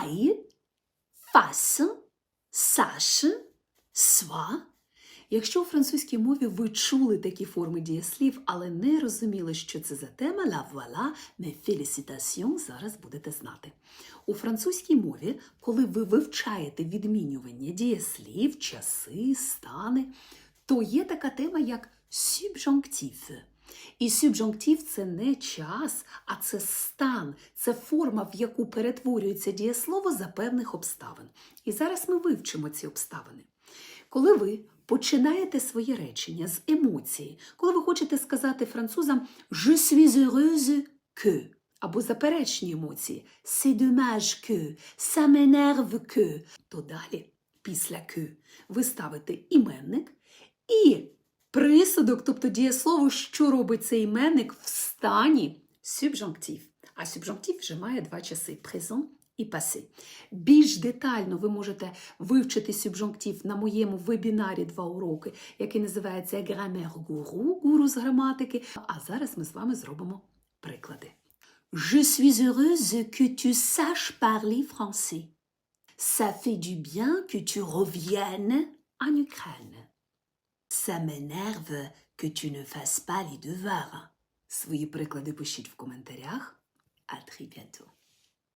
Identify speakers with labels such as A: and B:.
A: aille, fasse, sache, soit. Якщо у французькій мові ви чули такі форми дієслів, але не розуміли, що це за тема, la voilà, mes félicitations, зараз будете знати. У французькій мові, коли ви вивчаєте відмінювання дієслів, часи, стани, то є така тема, як subjonctif. І subjonctif – це не час, а це стан, це форма, в яку перетворюється дієслово за певних обставин. І зараз ми вивчимо ці обставини. Коли ви починаєте своє речення з емоції, коли ви хочете сказати французам «Je suis heureuse que» або заперечні емоції «C'est dommage que», «Ça m'énerve que», то далі, після «que» ви ставите іменник і присудок, тобто дієслово, що робить цей іменник в стані subjonctif. А subjonctif вже має два часи présent і passé. Більш детально ви можете вивчити subjonctif на моєму вебінарі два уроки, який називається Grammaire Guru, гуру з граматики. А зараз ми з вами зробимо приклади. Je suis heureuse que tu saches parler français. Ça fait du bien que tu reviennes en Ukraine. Ça m'énerve que tu ne fasses pas les devoirs. Свої приклади пишіть в коментарях. À très bientôt.